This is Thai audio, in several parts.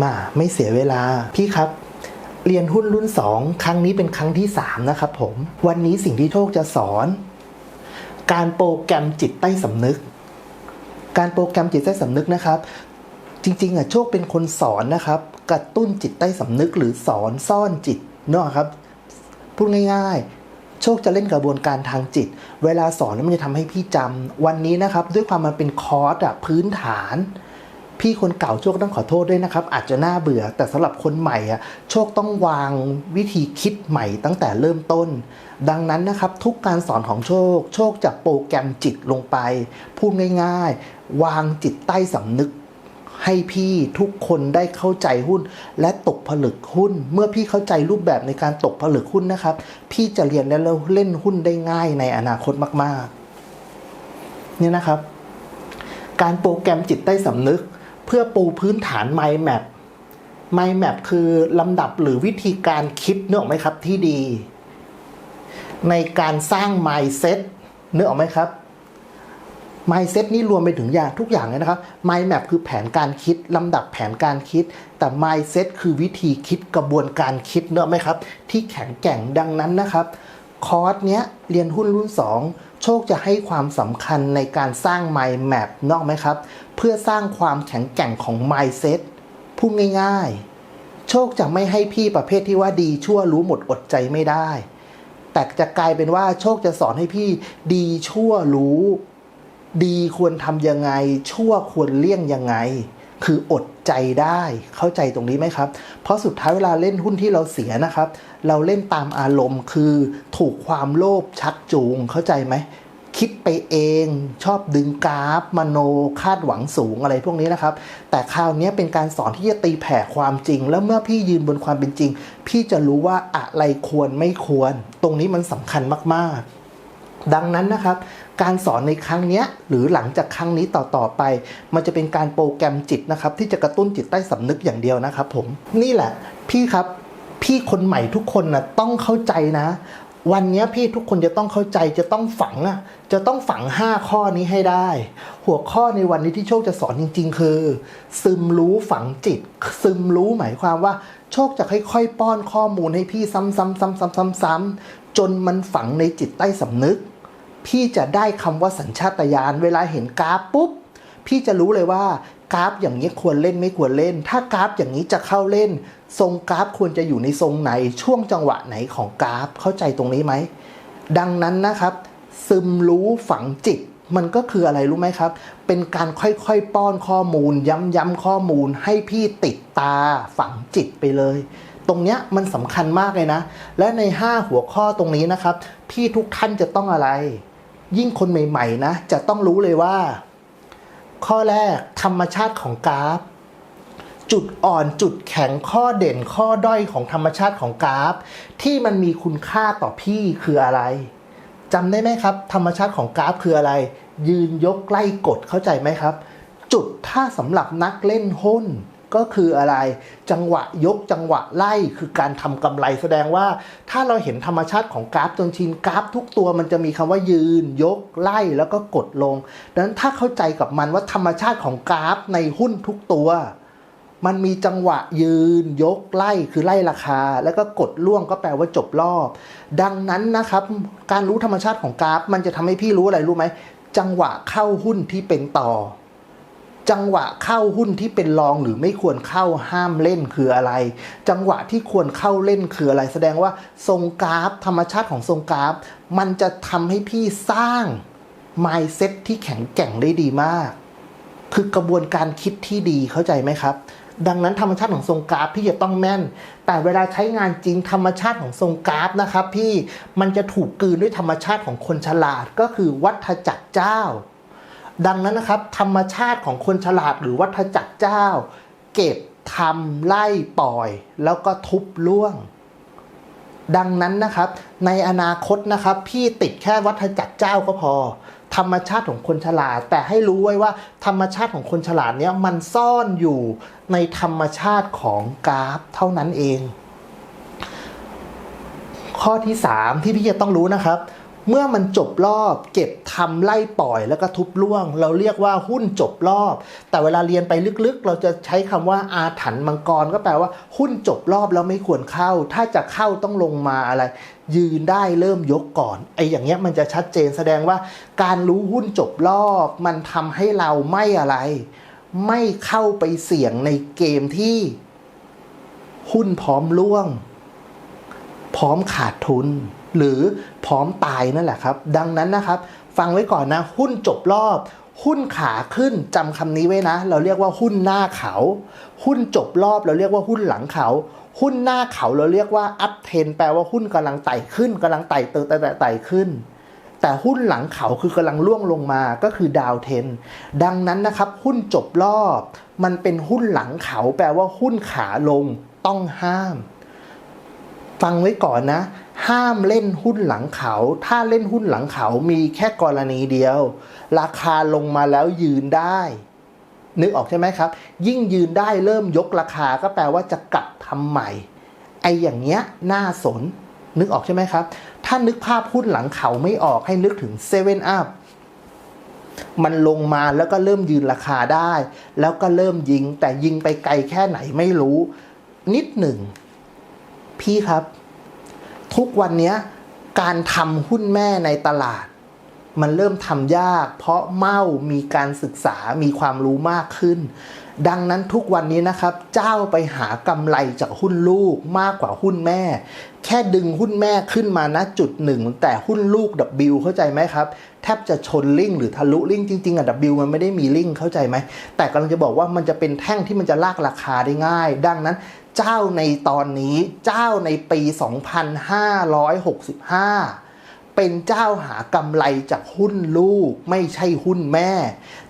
มาไม่เสียเวลาพี่ครับ เรียนหุ้นรุ่น 2 ครั้งนี้เป็นครั้งที่ 3 นะครับผม วันนี้สิ่งที่โชคจะสอน การโปรแกรมจิตใต้สำนึก การโปรแกรมจิตใต้สำนึกนะครับ จริงๆอะโชคเป็นคนสอนนะครับ กระตุ้นจิตใต้สำนึกหรือสอนซ่อนจิตเนกอะครับพูดง่ายๆ โชคจะเล่นกระบวนการทางจิต เวลาสอนแล้วมันจะทำให้พี่จำวันนี้นะครับ ด้วยความมันเป็นคอร์สอะพื้นฐาน พี่คนเก่าโชคต้องขอโทษด้วยนะครับ อาจจะน่าเบื่อ แต่สำหรับคนใหม่อะโชคต้องวางวิธีคิดใหม่ตั้งแต่เริ่มต้น ดังนั้นนะครับ ทุกการสอนของโชค โชคจะโปรแกรมจิตลงไป พูดง่าย ๆ วางจิตใต้สำนึกให้พี่ทุกคนได้เข้าใจหุ้นและตกผลึกหุ้น เมื่อพี่เข้าใจรูปแบบในการตกผลึกหุ้นนะครับ พี่จะเรียนและเล่นหุ้นได้ง่ายในอนาคตมาก ๆ เนี่ยนะครับ การโปรแกรมจิตใต้สำนึก เพื่อปูพื้นฐาน Mind Map Mind Map คือลำดับหรือวิธีการคิดเนื้อออกไหมครับที่ดี ในการสร้าง Mindset เนื้อออกไหมครับ Mindset นี่รวมไปถึงอย่างทุกอย่างเลยนะครับ Mind Map คือแผนการคิดลำดับแผนการคิด แต่ Mindset คือวิธีคิดกระบวนการคิดเนอะไหมครับ ที่แข็งแกร่งดังนั้นนะครับ คอร์สเนี้ยเรียนหุ้นรุ่น 2 โชคจะให้ความสำคัญในการสร้าง Mind Map นอกไหมครับ เพื่อสร้างความแข็งแกร่งของ Mindset พูดง่ายๆ โชคจะไม่ให้พี่ประเภทที่ว่าดีชั่วรู้หมดอดใจไม่ได้ แต่จะกลายเป็นว่าโชคจะสอนให้พี่ดีชั่วรู้ ดีควรทำยังไง ชั่วควรเลี่ยงยังไง คืออดใจได้เข้าใจตรงนี้ไหมครับ เพราะสุดท้ายเวลาเล่นหุ้นที่เราเสียนะครับ เราเล่นตามอารมณ์ คือถูกความโลภชักจูงเข้าใจไหมคิดไปเองชอบดึงกราฟมโนคาดหวังสูงอะไรพวกนี้นะครับ แต่คราวนี้เป็นการสอนที่จะตีแผ่ความจริง แล้วเมื่อพี่ยืนบนความเป็นจริง พี่จะรู้ว่าอะไรควรไม่ควร ตรงนี้มันสำคัญมากๆ ดังนั้นนะครับ การสอนในครั้งนี้หรือหลังจากครั้งนี้ต่อๆไป มันจะเป็นการโปรแกรมจิตนะครับที่จะกระตุ้นจิตใต้สำนึกอย่างเดียวนะครับผมนี่แหละพี่ครับพี่คนใหม่ทุกคนนะต้องเข้าใจนะ วันนี้พี่ทุกคนจะต้องเข้าใจจะต้องฝังอะจะต้องฝัง 5 ข้อนี้ให้ได้ หัวข้อในวันนี้ที่โชคจะสอนจริง ๆ คือ ซึมรู้ฝังจิต ซึมรู้หมายความว่าโชคจะค่อยๆป้อนข้อมูลให้พี่ซ้ำๆๆๆๆจนมันฝังในจิตใต้สำนึก พี่จะได้คำว่าสัญชาตญาณเวลาเห็นกราฟปุ๊บ พี่จะรู้เลยว่ากราฟอย่างนี้ควรเล่นไม่ควรเล่น ถ้ากราฟอย่างนี้จะเข้าเล่น ทรงกราฟควรจะอยู่ในทรงไหน ช่วงจังหวะไหนของกราฟเข้าใจตรงนี้ไหม ดังนั้นนะครับ ซึมรู้ฝังจิต มันก็คืออะไรรู้ไหมครับ เป็นการค่อยๆป้อนข้อมูล ย้ำๆข้อมูล ให้พี่ติดตาฝังจิตไปเลย ตรงเนี้ยมันสำคัญมากเลยนะ และใน 5 หัวข้อตรงนี้นะครับ พี่ทุกท่านจะต้องอะไร ยิ่งคนใหม่ ๆ นะ จะต้องรู้เลยว่า ข้อแรกธรรมชาติของกราฟ จุดอ่อนจุดแข็งข้อเด่นข้อด้อยของธรรมชาติของกราฟ ที่มันมีคุณค่าต่อพี่คืออะไรจำได้ไหมครับ ธรรมชาติของกราฟคืออะไร ยืนยกไล่กดเข้าใจไหมครับ จุดถ้าสำหรับนักเล่นหุ้น ก็คืออะไร จังหวะยกจังหวะไล่คือการทำกำไรแสดงว่า ถ้าเราเห็นธรรมชาติของกราฟจนชินกราฟทุกตัวมันจะมีคำว่ายืน ยกไล่แล้วก็กดลงดังนั้นถ้าเข้าใจกับมันว่าธรรมชาติของกราฟในหุ้นทุกตัวมันมีจังหวะยืนยกไล่คือไล่ราคา แล้วก็กดล่วงก็แปลว่าจบรอบ ดังนั้นนะครับ การรู้ธรรมชาติของกราฟ มันจะทำให้พี่รู้อะไรรู้ไหม จังหวะเข้าหุ้นที่เป็นต่อ จังหวะเข้าหุ้นที่เป็นรองหรือไม่ควรเข้าห้ามเล่นคืออะไร จังหวะที่ควรเข้าเล่นคืออะไร แสดงว่าทรงกราฟ ธรรมชาติของทรงกราฟ มันจะทำให้พี่สร้าง mindset ที่แข็งแกร่งได้ดีมาก คือกระบวนการคิดที่ดีเข้าใจไหมครับ ดังนั้นธรรมชาติของทรงกราฟพี่จะต้องแม่น แต่เวลาใช้งานจริงธรรมชาติของทรงกราฟนะครับ พี่มันจะถูกกลืนด้วยธรรมชาติของคนฉลาดก็คือวัฏจักรเจ้า ดังนั้นนะครับ ธรรมชาติของคนฉลาดหรือวัฏจักรเจ้า เก็บทำไล่ปล่อย แล้วก็ทุบล่วง ดังนั้นนะครับ ในอนาคตนะครับ พี่ติดแค่วัฏจักรเจ้าก็พอ ธรรมชาติของคนฉลาด แต่ให้รู้ไว้ว่า ธรรมชาติของคนฉลาดเนี้ยมันซ่อนอยู่ในธรรมชาติของกราฟเท่านั้นเอง ข้อที่ 3 ที่พี่จะต้องรู้นะครับ เมื่อมันจบรอบ เก็บทำไล่ปล่อยแล้วก็ทุบล่วง เราเรียกว่าหุ้นจบรอบ แต่เวลาเรียนไปลึกๆ เราจะใช้คำว่าอาถรรพ์มังกร ก็แปลว่าหุ้นจบรอบแล้วไม่ควรเข้า ถ้าจะเข้าต้องลงมาอะไร ยืนได้เริ่มยกก่อนไอ้อย่างเงี้ยมันจะชัดเจนแสดงว่า การรู้หุ้นจบรอบ มันทำให้เราไม่อะไร ไม่เข้าไปเสี่ยงในเกมที่ หุ้นพร้อมล่วง พร้อมขาดทุน หรือพร้อมตายนั่นแหละครับ ดังนั้นนะครับ ฟังไว้ก่อนนะ หุ้นจบรอบ หุ้นขาขึ้นจำคำนี้ไว้นะ เราเรียกว่าหุ้นหน้าเขา หุ้นจบรอบเราเรียกว่าหุ้นหลังเขาหุ้นหน้าเขาเราเรียกว่าอัพเทนแปลว่าหุ้นกำลังไต่ขึ้นกำลังไต่เติไต่ไต่ไต่ขึ้น แต่หุ้นหลังเขาคือกำลังล่วงลงมาก็คือดาวเทนดังนั้นนะครับ หุ้นจบรอบ มันเป็นหุ้นหลังเขาแปลว่าหุ้นขาลงต้องห้าม ฟังไว้ก่อนนะ ห้ามเล่นหุ้นหลังเขา ถ้าเล่นหุ้นหลังเขามีแค่กรณีเดียว ราคาลงมาแล้วยืนได้ นึกออกใช่ไหมครับ ยิ่งยืนได้เริ่มยกราคาก็แปลว่าจะกลับทำใหม่ ไอ้อย่างเงี้ยน่าสน นึกออกใช่ไหมครับ ถ้านึกภาพหุ้นหลังเขาไม่ออกให้นึกถึงเซเว่นอัพมันลงมาแล้วก็เริ่มยืนราคาได้ แล้วก็เริ่มยิงแต่ยิงไปไกลแค่ไหนไม่รู้ นิดหนึ่ง พี่ครับ ทุกวันนี้การทำหุ้นแม่ในตลาด มันเริ่มทำยาก เพราะเม้ามีการศึกษามีความรู้มากขึ้น ดังนั้นทุกวันนี้นะครับ เจ้าไปหากำไรจากหุ้นลูกมากกว่าหุ้นแม่ แค่ดึงหุ้นแม่ขึ้นมาณจุดหนึ่งแต่หุ้นลูก W เข้าใจไหมครับ แทบจะชนลิงหรือทะลุลิงจริงๆอะ W มันไม่ได้มีลิงเข้าใจไหม แต่กำลังจะบอกว่ามันจะเป็นแท่งที่มันจะลากราคาได้ง่าย ดังนั้นเจ้าในตอนนี้เจ้าในปี 2565 เป็นเจ้าหากำไรจากหุ้นลูกไม่ใช่หุ้นแม่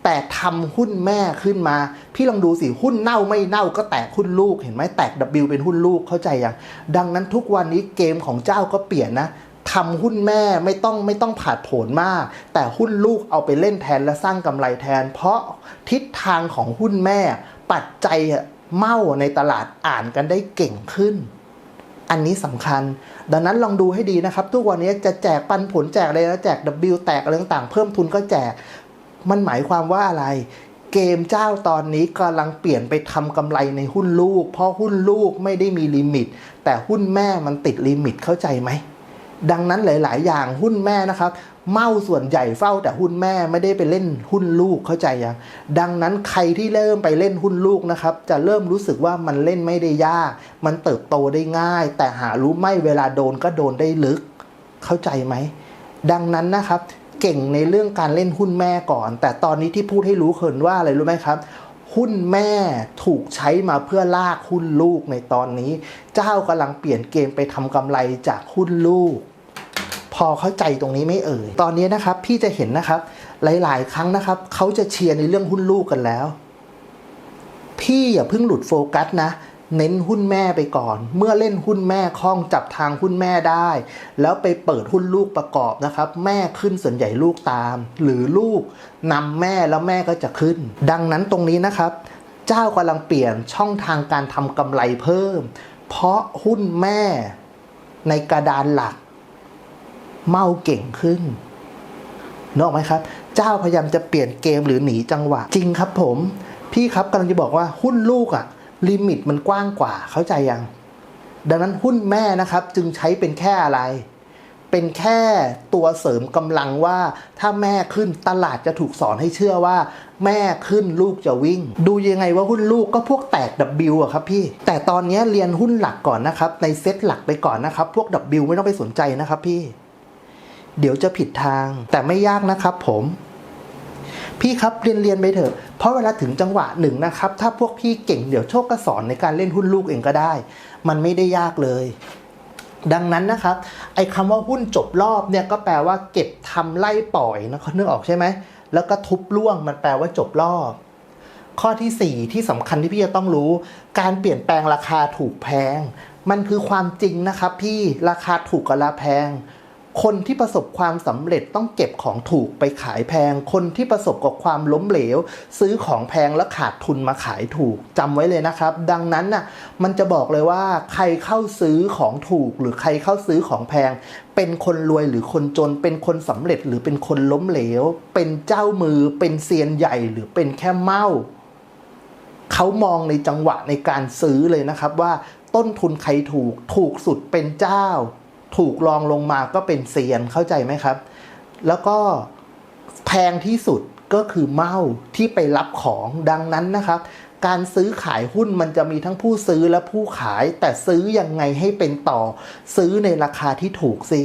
แต่ทำหุ้นแม่ขึ้นมา พี่ลองดูสิหุ้นเน่าไม่เน่าก็แตกหุ้นลูกเห็นไหมแตก W เป็นหุ้นลูกเข้าใจยังดังนั้นทุกวันนี้เกมของเจ้าก็เปลี่ยนนะทำหุ้นแม่ไม่ต้องไม่ต้องผาดโผนมาก แต่หุ้นลูกเอาไปเล่นแทนและสร้างกำไรแทน เพราะทิศทางของหุ้นแม่ ปัจจัยเมาในตลาดอ่านกันได้เก่งขึ้น อันนี้สำคัญ ดังนั้นลองดูให้ดีนะครับ ทุกวันนี้จะแจกปันผลแจกอะไรนะแจก W แตกอะไรต่างๆ เพิ่มทุนก็แจก มันหมายความว่าอะไร เกมเจ้าตอนนี้กำลังเปลี่ยนไปทำกำไรในหุ้นลูก เพราะหุ้นลูกไม่ได้มีลิมิต แต่หุ้นแม่มันติดลิมิตเข้าใจไหมดังนั้นหลาย ๆ อย่างหุ้นแม่นะครับ เมาส่วนใหญ่เฝ้าแต่หุ้นแม่ไม่ได้ไปเล่นหุ้นลูกเข้าใจยังดังนั้นใครที่เริ่มไปเล่นหุ้นลูกนะครับ จะเริ่มรู้สึกว่ามันเล่นไม่ได้ยาก มันเติบโตได้ง่าย แต่หารู้ไม่เวลาโดนก็โดนได้ลึก เข้าใจไหม ดังนั้นนะครับ เก่งในเรื่องการเล่นหุ้นแม่ก่อน แต่ตอนนี้ที่พูดให้รู้เคินว่าอะไรรู้ไหมครับหุ้นแม่ถูกใช้มาเพื่อลากหุ้นลูกในตอนนี้ เจ้ากำลังเปลี่ยนเกมไปทำกำไรจากหุ้นลูก พอเข้าใจตรงนี้ไม่เอ่ย ตอนนี้นะครับพี่จะเห็นนะครับ หลาย ๆ ครั้งนะครับเขาจะเชียร์ในเรื่องหุ้นลูกกันแล้ว พี่อย่าเพิ่งหลุดโฟกัสนะเน้นหุ้นแม่ไปก่อน เมื่อเล่นหุ้นแม่คล่องจับทางหุ้นแม่ได้ แล้วไปเปิดหุ้นลูกประกอบนะครับ แม่ขึ้นส่วนใหญ่ลูกตาม หรือลูกนำแม่แล้วแม่ก็จะขึ้น ดังนั้นตรงนี้นะครับ เจ้ากำลังเปลี่ยนช่องทางการทำกำไรเพิ่ม เพราะหุ้นแม่ในกระดานหลัก เมาเก่งขึ้นนออกไหมครับ เจ้าพยายามจะเปลี่ยนเกมหรือหนีจังหวะ จริงครับผม พี่ครับกำลังจะบอกว่าหุ้นลูกอะลิมิตมันกว้างกว่าเข้าใจยัง ดังนั้นหุ้นแม่นะครับจึงใช้เป็นแค่อะไร เป็นแค่ตัวเสริมกำลังว่า ถ้าแม่ขึ้นตลาดจะถูกสอนให้เชื่อว่า แม่ขึ้นลูกจะวิ่ง ดูยังไงว่าหุ้นลูกก็พวกแตก W อะครับพี่ แต่ตอนนี้เรียนหุ้นหลักก่อนนะครับในเซตหลักไปก่อนนะครับ พวก W ไม่ต้องไปสนใจนะครับพี่ เดี๋ยวจะผิดทาง แต่ไม่ยากนะครับผม พี่ครับเรียนเรียนไปเถอะ เพราะเวลาถึงจังหวะหนึ่งนะครับ ถ้าพวกพี่เก่งเดี๋ยวโชคก็สอนในการเล่นหุ้นลูกเองก็ได้ มันไม่ได้ยากเลย ดังนั้นนะครับ ไอ้คำว่าหุ้นจบรอบเนี่ยก็แปลว่าเก็บทำไล่ปล่อยนะเขานึกอออกใช่ไหมแล้วก็ทุบล่วงมันแปลว่าจบรอบ ข้อที่ 4 ที่สำคัญที่พี่จะต้องรู้ การเปลี่ยนแปลงราคาถูกแพง มันคือความจริงนะครับ พี่ราคาถูกกับราแพง คนที่ประสบความสำเร็จต้องเก็บของถูกไปขายแพง คนที่ประสบกับความล้มเหลว ซื้อของแพงแล้วขาดทุนมาขายถูกจำไว้เลยนะครับ ดังนั้นน่ะมันจะบอกเลยว่าใครเข้าซื้อของถูก หรือใครเข้าซื้อของแพง เป็นคนรวยหรือคนจน เป็นคนสำเร็จหรือเป็นคนล้มเหลว เป็นเจ้ามือ เป็นเซียนใหญ่หรือเป็นแค่เมาเขามองในจังหวะในการซื้อเลยนะครับว่าต้นทุนใครถูกถูกสุดเป็นเจ้า ถูกรองลงมาก็เป็นเซียนเข้าใจไหมครับ แล้วก็แพงที่สุดก็คือเมาที่ไปรับของดังนั้นนะครับ การซื้อขายหุ้นมันจะมีทั้งผู้ซื้อและผู้ขาย แต่ซื้อยังไงให้เป็นต่อ ซื้อในราคาที่ถูกสิ